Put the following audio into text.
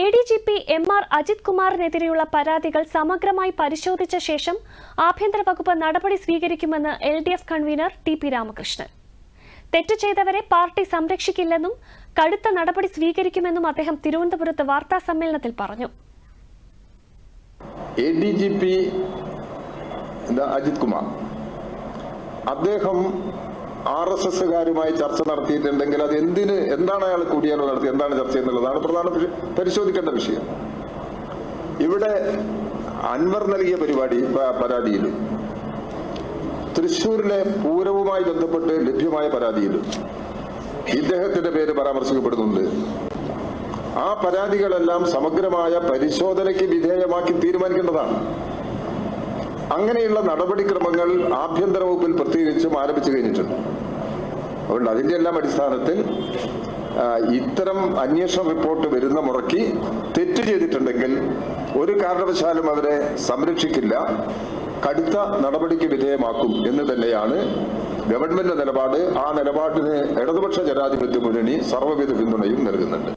A D G P M R Ajith കുമാറിനെതിരെയുള്ള പരാതികൾ സമഗ്രമായി പരിശോധിച്ച ശേഷം ആഭ്യന്തര വകുപ്പ് നടപടി സ്വീകരിക്കുമെന്ന് L D F convener T P Ramakrishnan. തെറ്റ് ചെയ്തവരെ പാർട്ടി സംരക്ഷിക്കില്ലെന്നും കടുത്ത നടപടി സ്വീകരിക്കുമെന്നും അദ്ദേഹം തിരുവനന്തപുരത്ത് വാർത്താ സമ്മേളനത്തിൽ പറഞ്ഞു. A D G P Ajith Kumar. അദ്ദേഹം ആർ എസ് എസ്സുകാരുമായി ചർച്ച നടത്തിയിട്ടുണ്ടെങ്കിൽ അത് എന്തിന് എന്താണ് അയാൾ കൂടിയാലും നടത്തി എന്താണ് ചർച്ച എന്നുള്ളതാണ് പ്രധാന പരിശോധിക്കേണ്ട വിഷയം. ഇവിടെ അൻവർ നൽകിയ പരിപാടി പരാതിയിൽ തൃശൂരിലെ പൂരവുമായി ബന്ധപ്പെട്ട് ലഭ്യമായ പരാതിയിൽ ഇദ്ദേഹത്തിന്റെ പേര് പരാമർശിക്കപ്പെടുന്നുണ്ട്. ആ പരാതികളെല്ലാം സമഗ്രമായ പരിശോധനയ്ക്ക് വിധേയമാക്കി തീരുമാനിക്കേണ്ടതാണ്. അങ്ങനെയുള്ള നടപടിക്രമങ്ങൾ ആഭ്യന്തര വകുപ്പിൽ പ്രത്യേകിച്ചും ആരംഭിച്ചു കഴിഞ്ഞിട്ടുണ്ട്. അതുകൊണ്ട് അതിന്റെ എല്ലാം അടിസ്ഥാനത്തിൽ ഇത്തരം അന്വേഷണ റിപ്പോർട്ട് വരുന്ന മുറയ്ക്ക് തെറ്റ് ചെയ്തിട്ടുണ്ടെങ്കിൽ ഒരു കാരണവശാലും അവരെ സംരക്ഷിക്കില്ല കടുത്ത നടപടിക്ക് വിധേയമാക്കും എന്ന് തന്നെയാണ് ഗവൺമെന്റ് നിലപാട്. ആ നിലപാടിന് ഇടതുപക്ഷ ജനാധിപത്യ മുന്നണി സർവവിധ പിന്തുണയും നൽകുന്നുണ്ട്.